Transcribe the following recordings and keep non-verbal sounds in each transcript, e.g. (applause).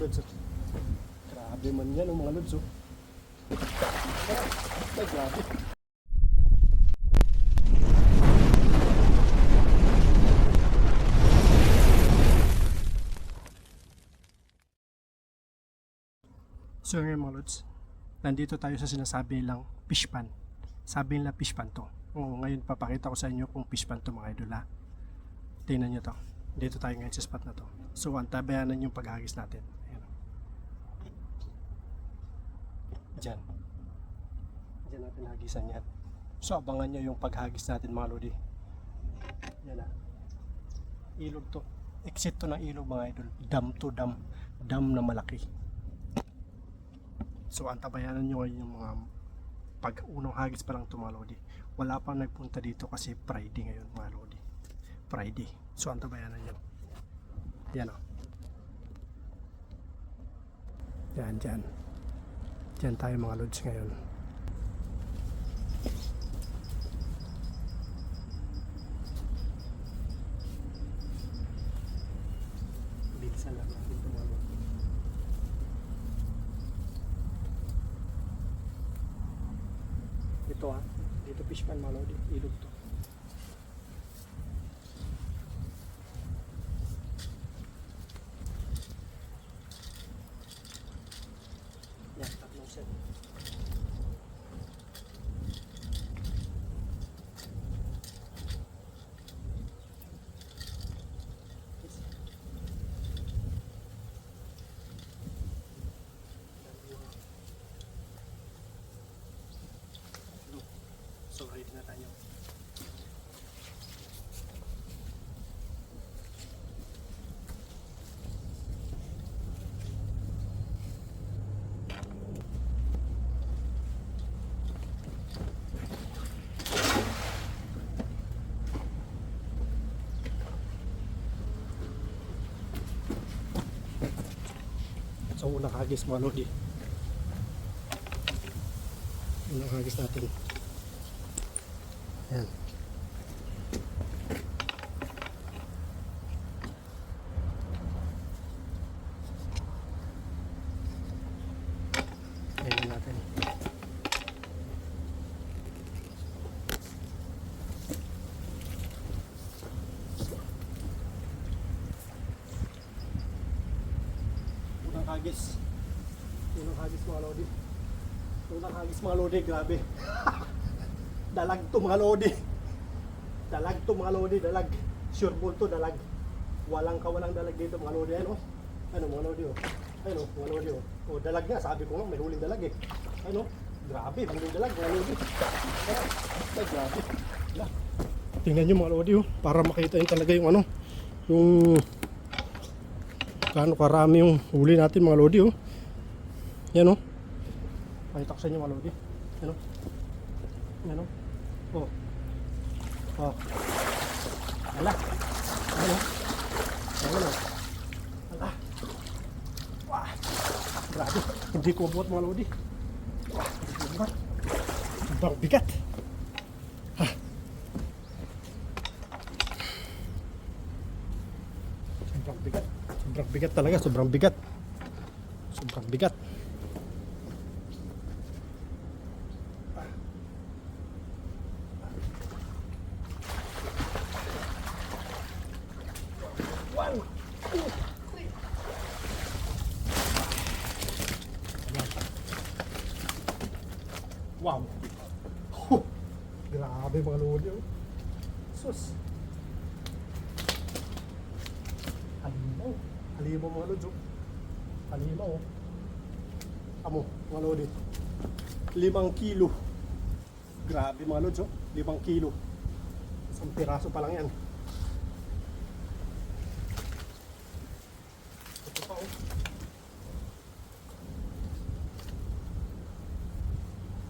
lods. oh. Grabe man yan, oh, mga lods. Oh. Ay, grabe. So ngayon mga lods, nandito tayo sa sinasabi nilang fish pan. Sabi nila fish pan to. Oo, ngayon papakita ko sa inyo kung fish pan to mga idol ha. Tingnan nyo to. Dito tayo ngayon sa spot na to. So antabayanan yung paghagis natin. Ayan. oh. Diyan. Diyan natin hagisan yan. So abangan nyo yung paghagis natin mga lodi. Yan na. Ilog to. Exit to ng ilog mga idol. Dam to dam. Dam na malaki. So antabayanan nyo ngayon yung mga pag unang hagis pa lang ito mga lodi. Wala pang nagpunta dito kasi Friday ngayon mga lodi. Friday. So antabayanan nyo. Yan o. Yan, dyan. Dyan tayo mga lods ngayon. Bilisan lang natin lodi. Ito ha. Dito fish pan mga lodi. Ilog. option. Sobre internet. So, unang hagis mga lodi. Unang hagis natin. Ayan. Ayan natin. Unang hagis. Unang hagis mga lodi. Unang hagis mga lodi, grabe. (laughs) dalag to mga lodi. Dalag to mga lodi, dalag. Sure ball to, dalag. Walang kawalang dalag dito mga lodi. Ano? Ano mga lodi oh. Ano, mga lodi oh. Oh, dalag nga, sabi ko nga, may huling dalag eh. Ano? Grabe, may huling dalag mga lodi. Ay, ay, grabe. Tingnan nyo mga lodi oh, para makita yun talaga yung ano, yung gaano karami yung huli natin mga lodi oh. Yan oh. Pakita ko sa inyo mga lodi. Yan oh. Yan oh. Oh. Oh. Ala. Ano? Ano? Ala. Wah. Grabe. Hindi ko buat mga lodi. Wah. Sobrang. Sobrang bigat. Bigat talaga. Sobrang bigat. Sobrang bigat. Wow. Huh. Grabe mga lodi. Sus. Halimaw mga lodi. oh. Halimaw. oh. Amo, mga lodi. Limang kilo. Grabe mga lodi. oh. Limang kilo. Isang piraso pa lang yan. Ito pa oh.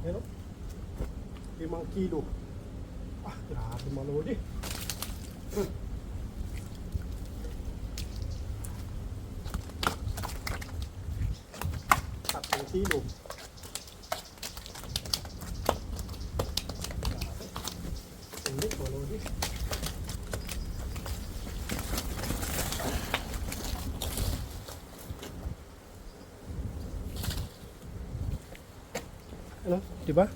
Yan o. Limang kilo. Ah, grabe mga lodi. Hmm. (clears throat) kilo. Hindi, follow this. Ano? Diba?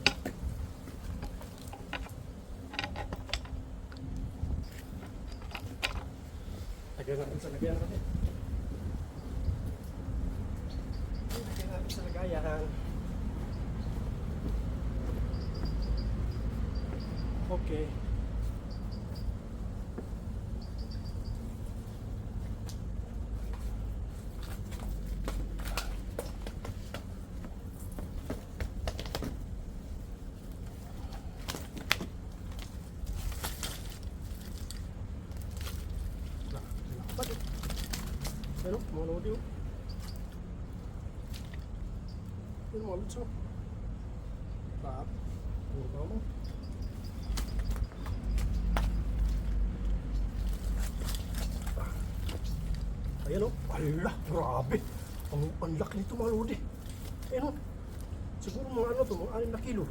Lagyan natin sa lagyan natin. Okay. Bakit? Ano? Mga lodi oh. Ano mga lodi oh. Tap. Ano ba mo? Ayan oh. Ala, grabe. Ang, ang laki nito mga lodi. Ayan oh. Siguro mga ano to, mga 6 na kilo.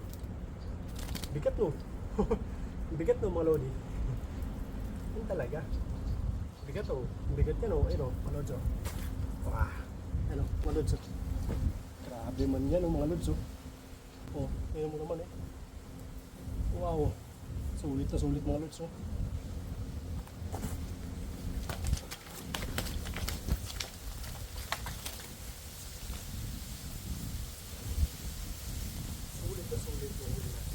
Bigat no. (laughs) Bigat no mga lodi. (laughs) Yan talaga. Bigat oh. Bigat yan oh. Ayun oh. Mga lods oh. Wah. Ano, mga lods. Grabe man yan oh mga lods. Oh, ayun mo naman eh. Wow. Sulit na sulit mga lods oh. Sulit na sulit yung huli natin.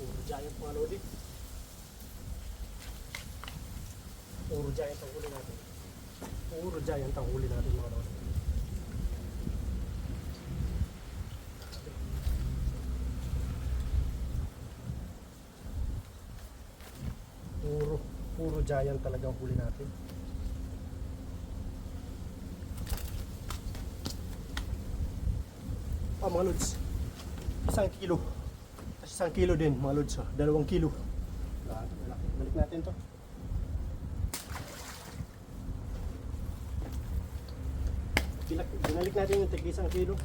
Puro giant mga lodi. Puro giant ang huli natin. Puro giant ang huli natin mga lodi. Puro, puro giant talaga ang huli natin. Ah, mga lods. Isang kilo. Isang kilo din, mga lods. oh. Dalawang kilo. Malaki. Balik natin to. Binalik natin yung tig isang kilo.